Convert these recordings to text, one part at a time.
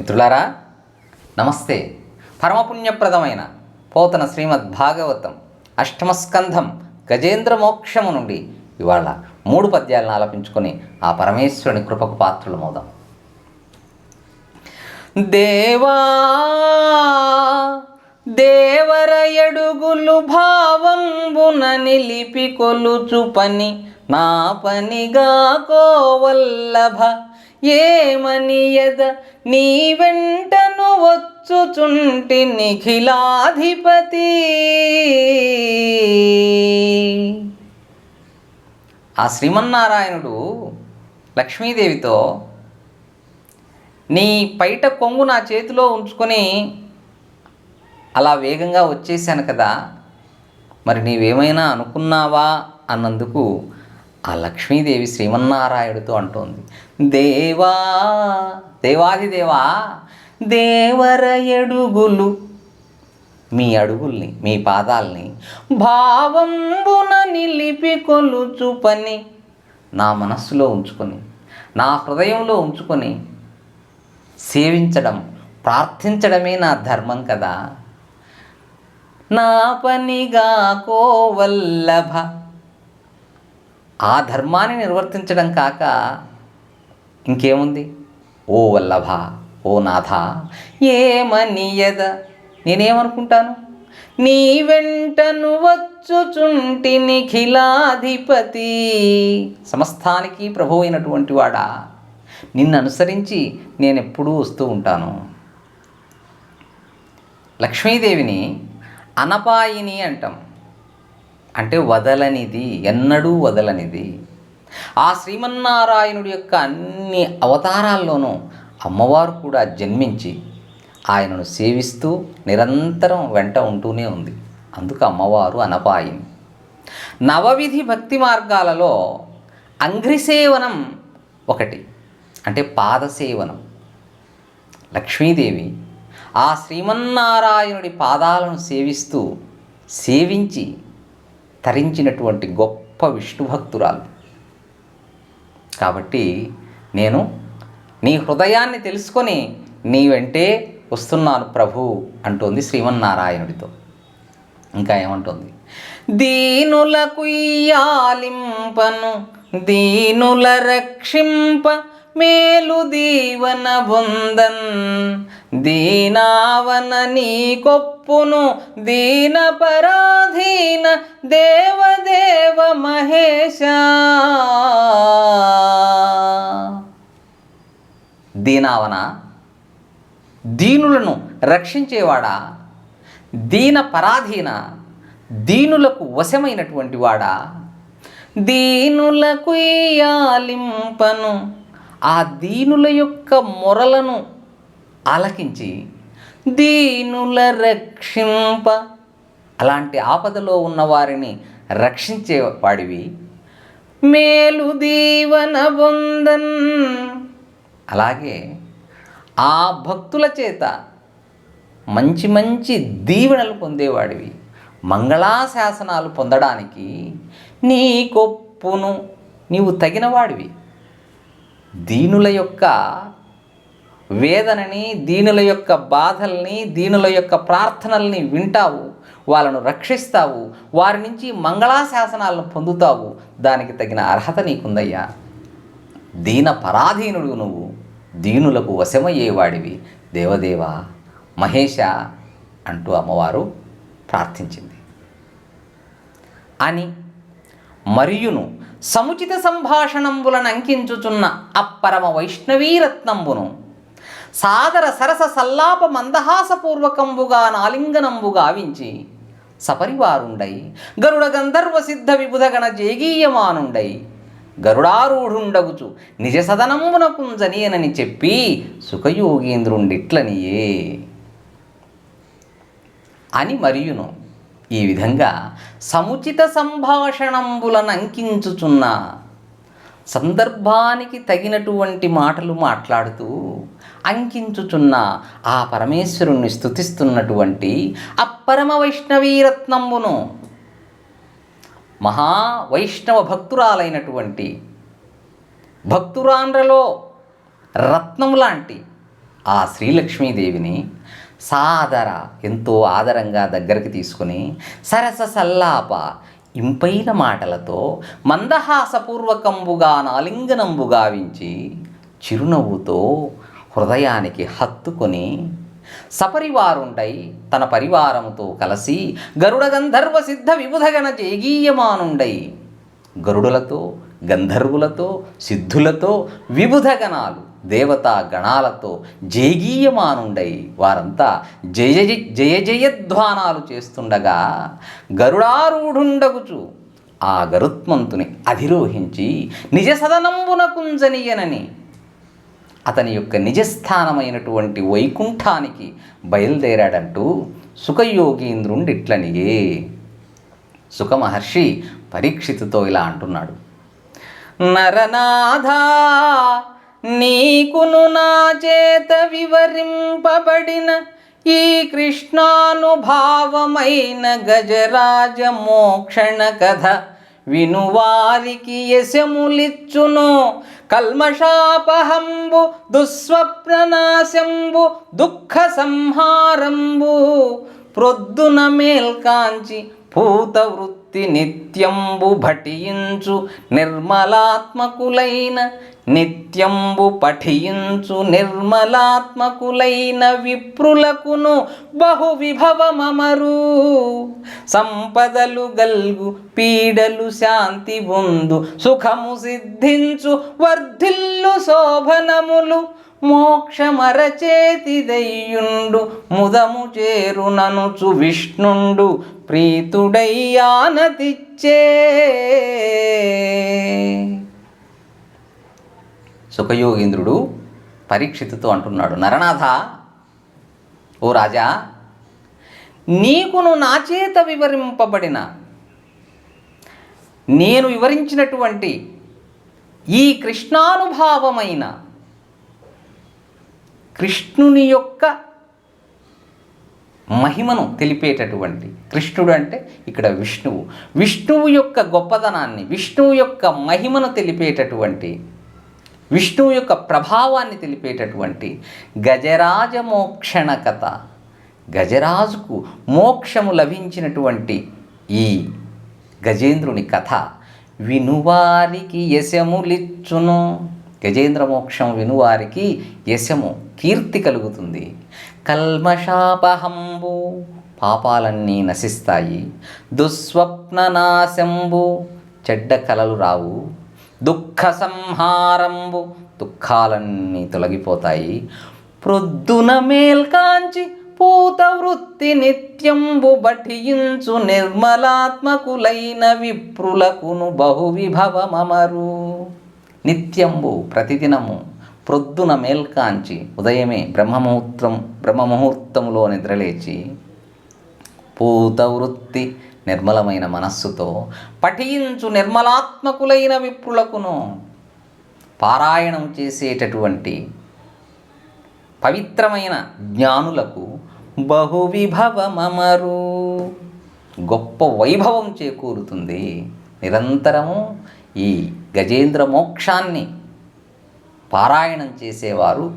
మిత్రులారా నమస్తే. పరమపుణ్యప్రదమైన పోతన శ్రీమద్ భాగవతం అష్టమస్కంధం గజేంద్ర మోక్షము నుండి ఇవాళ మూడు పద్యాలను ఆలపించుకొని ఆ పరమేశ్వరుని కృపకు పాత్రులమవుదాం. దేవా దేవర ఎడుగులు భావంబున నిలిపి కొలుచు పని నా పనిగా కోవల్లభ ఏమని ఎద నీ వెంటను వచ్చుచుంటి నిఖిలాధిపతి. ఆ శ్రీమన్నారాయణుడు లక్ష్మీదేవితో నీ పైట కొంగు నా చేతిలో ఉంచుకొని అలా వేగంగా వచ్చేసాను కదా. మరి నీవేమైనా అనుకున్నావా? అన్నందుకు ఆ లక్ష్మీదేవి శ్రీమన్నారాయణుడితో అంటోంది. దేవా దేవాదిదేవా దేవర ఎడుగులు మీ అడుగుల్ని మీ పాదాల్ని భావంబున నిలిపి కొలుచు పని నా మనస్సులో ఉంచుకొని నా హృదయంలో ఉంచుకొని సేవించడం ప్రార్థించడమే నా ధర్మం కదా. నా పనిగా కోవల్లభ ఆ ధర్మాన్ని నిర్వర్తించడం కాక ఇంకేముంది? ఓ వల్లభ ఓ నాథ ఏమనియద నేనేమనుకుంటాను? నీ వెంటను వచ్చుచుంటి నిఖిలాధిపతి. సమస్తానికి ప్రభు అయినటువంటి వాడా నిన్ను అనుసరించి నేను ఎప్పుడూ వస్తూ ఉంటాను. లక్ష్మీదేవిని అనపాయిని అంటాం. అంటే వదలనిది ఎన్నడూ వదలనిది. ఆ శ్రీమన్నారాయణుడి యొక్క అన్ని అవతారాల్లోనూ అమ్మవారు కూడా జన్మించి ఆయనను సేవిస్తూ నిరంతరం వెంట ఉంటూనే ఉంది. అందుకు అమ్మవారు అనపాయిని. నవవిధి భక్తి మార్గాలలో అంఘ్రిసేవనం ఒకటి అంటే పాదసేవనం లక్ష్మీదేవి ఆ శ్రీమన్నారాయణుడి పాదాలను సేవిస్తూ సేవించి తరించినటువంటి గొప్ప విష్ణు భక్తురాలు కాబట్టి నేను నీ హృదయాన్ని తెలుసుకొని నీ వెంటే వస్తున్నాను ప్రభు అంటోంది శ్రీమన్నారాయణుడితో. ఇంకా ఏమంటుంది? దీనులకు ఇయ్యాలింపను దీనుల రక్షింప మేలు దీవన బొందన్ దీనావన నీ కొప్పును దీన పరాధీన దేవదేవ మహేశ. దీనావన దీనులను రక్షించేవాడా? దీన పరాధీన దీనులకు వశమైనటువంటి వాడా? దీనులకు ఇయాలింపను ఆ దీనుల యొక్క మొరలను ఆలకించి దీనుల రక్షింప. అలాంటి ఆపదలో ఉన్న వారిని రక్షించేవాడివి మేలు దీవన బొందన్ అలాగే ఆ భక్తుల చేత మంచి మంచి దీవెనలు పొందేవాడివి. మంగళాశాసనాలు పొందడానికి నీ కొప్పును నీవు తగినవాడివి. దీనుల యొక్క వేదనని దీనుల యొక్క బాధల్ని దీనుల యొక్క ప్రార్థనల్ని వింటావు వాళ్ళను రక్షిస్తావు వారి నుంచి మంగళాశాసనాలను పొందుతావు. దానికి తగిన అర్హత నీకుందయ్యా. దీన పరాధీనుడు నువ్వు దీనులకు వశమయ్యేవాడివి. దేవదేవ మహేష అంటూ అమ్మవారు ప్రార్థించింది. అని మరియును సముచిత సంభాషణంబులను అంకించుచున్న అప్పరమ వైష్ణవీరత్నంబును సాదర సరస సల్లాప మందహాసపూర్వకంబుగా నాలింగనంబు గావించి సపరివారుండై గరుడ గంధర్వ సిద్ధ విబుధగణ జేగీయమానుండై గరుడారూఢుండగుచు నిజ సదనమున పుంజనీయనని చెప్పి సుఖయోగేంద్రుండిట్లనియే. అని మరియును ఈ విధంగా సముచిత సంభాషణంబులనంకించుచున్న సందర్భానికి తగినటువంటి మాటలు మాట్లాడుతూ అంకించుచున్న ఆ పరమేశ్వరుణ్ణి స్తుతిస్తున్నటువంటి అప్పరమ వైష్ణవీరత్నంబును మహా వైష్ణవ భక్తురాలైనటువంటి భక్తురాండ్రలో రత్నం లాంటి ఆ శ్రీలక్ష్మీదేవిని సాదర ఎంతో ఆదరంగా దగ్గరికి తీసుకుని సరస సల్లాప ఇంపైన మాటలతో మందహాసపూర్వకంబుగా నాలింగనంబు గావించి చిరునవ్వుతో హృదయానికి హత్తుకొని సపరివారుండై తన పరివారముతో కలిసి గరుడ గంధర్వ సిద్ధ విబుధగణ జేగీయమానుండై. గరుడులతో గంధర్వులతో సిద్ధులతో విబుధ గణాలు దేవతా గణాలతో జేగీయమానుండై. వారంతా జయ జయ- జయ జయధ్వానాలు చేస్తుండగా గరుడారూఢుండగుచు ఆ గరుత్మంతుని అధిరోహించి నిజ సదనంబున కుంజనీయనని అతని యొక్క నిజస్థానమైనటువంటి వైకుంఠానికి బయలుదేరాడంటూ సుఖయోగీంద్రుండి ఇట్లనియే. సుఖమహర్షి పరీక్షితుతో ఇలా అంటున్నాడు. నరనాథ నీకును నా చేత వివరింపబడిన ఈ కృష్ణానుభావమైన గజరాజ మోక్షణ కథ వినువారికి యశములిచ్చును. కల్మషాపహంబు దుస్వప్రనాశంబు దుఃఖ సంహారంబు ప్రొద్దున మేల్కాంచి పూత వృత్తి నిత్యంబు భటించు నిర్మలాత్మకులైన నిత్యంబు పఠించు నిర్మలాత్మకులైన విప్రులకును బహు విభవమరు సంపదలు గల్గు పీడలు శాంతి పొందు సుఖము సిద్ధించు వర్ధిల్లు శోభనములు మోక్షమరచేతిదయ్యుండు ముదము చేరుననుచు విష్ణుండు ప్రీతుడయ్యానతిచ్చే. సుఖయోగీంద్రుడు పరీక్షితుతో అంటున్నాడు నరనాథ ఓ రాజా నీకును నా చేత వివరింపబడిన నేను వివరించినటువంటి ఈ కృష్ణానుభావమైన కృష్ణుని యొక్క మహిమను తెలిపేటటువంటి కృష్ణుడు అంటే ఇక్కడ విష్ణువు. విష్ణువు యొక్క గొప్పదనాన్ని విష్ణువు యొక్క మహిమను తెలిపేటటువంటి విష్ణువు యొక్క ప్రభావాన్ని తెలిపేటటువంటి గజరాజ మోక్షణ కథ గజరాజుకు మోక్షము లభించినటువంటి ఈ గజేంద్రుని కథ వినువారికి యశములిచ్చును. గజేంద్ర మోక్షం వినువారికి యశము కీర్తి కలుగుతుంది. కల్మషాపహంబు పాపాలన్నీ నశిస్తాయి. దుస్వప్ననాశంబు చెడ్డ కలలు రావు. దుఃఖ సంహారంబు దుఃఖాలన్నీ తొలగిపోతాయి. ప్రొద్దున మేల్కాంచి పూత వృత్తి నిత్యంబు బఠించు నిర్మలాత్మకులైన విప్రులకును బహువిభవమరు నిత్యంబు ప్రతిదినము ప్రొద్దున మేల్కాంచి ఉదయమే బ్రహ్మముహూర్తం బ్రహ్మముహూర్తంలో నిద్రలేచి పూత వృత్తి నిర్మలమైన మనస్సుతో పఠించు నిర్మలాత్మకులైన విప్రులకును పారాయణం చేసేటటువంటి పవిత్రమైన జ్ఞానులకు బహువిభవమరు గొప్ప వైభవం చేకూరుతుంది. నిరంతరము ఈ గజేంద్ర మోక్షాన్ని పారాయణం చేసేవారు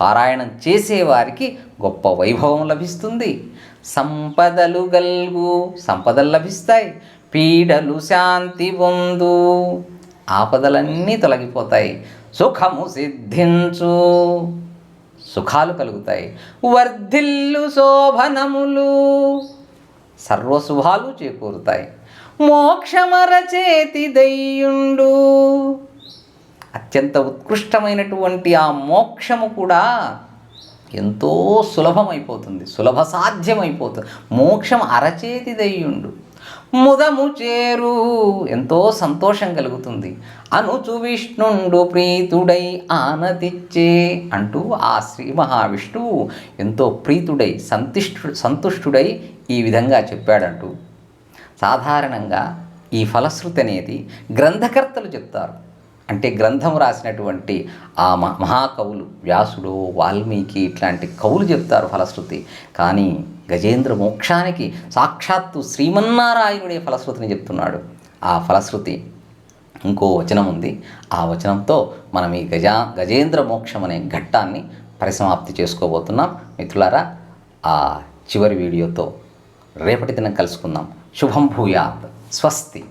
పారాయణం చేసేవారికి గొప్ప వైభవం లభిస్తుంది. సంపదలు గల్గు సంపదలు లభిస్తాయి. పీడలు శాంతి పొందు ఆపదలన్నీ తొలగిపోతాయి. సుఖము సిద్ధించు సుఖాలు కలుగుతాయి. వర్ధిల్లు శోభనములు సర్వశుభాలు చేకూరుతాయి. మోక్షమరచేతి దయ్యుండు అత్యంత ఉత్కృష్టమైనటువంటి ఆ మోక్షము కూడా ఎంతో సులభమైపోతుంది సులభ సాధ్యమైపోతుంది మోక్షం అరచేతి దయ్యుండు ముదము చేరు ఎంతో సంతోషం కలుగుతుంది. అనుచు విష్ణుండు ప్రీతుడై ఆనతిచ్చే అంటూ ఆ శ్రీ మహావిష్ణువు ఎంతో ప్రీతుడై సంతిష్ఠు సంతుష్టుడై ఈ విధంగా చెప్పాడంటూ. సాధారణంగా ఈ ఫలశ్రుతి అనేది గ్రంథకర్తలు చెప్తారు. అంటే గ్రంథం రాసినటువంటి ఆ మ- మహాకవులు వ్యాసుడు వాల్మీకి ఇట్లాంటి కవులు చెప్తారు ఫలశ్రుతి. కానీ గజేంద్ర మోక్షానికి సాక్షాత్తు శ్రీమన్నారాయణుడే ఫలశ్రుతిని చెప్తున్నాడు. ఆ ఫలశ్రుతి ఇంకో వచనం ఉంది. ఆ వచనంతో మనం ఈ గజా గజేంద్ర మోక్షం అనే ఘట్టాన్ని పరిసమాప్తి చేసుకోబోతున్నాం. మిత్రులారా ఆ చివరి వీడియోతో రేపటి దినం కలుసుకుందాం. శుభం భూయాత్. స్వస్తి.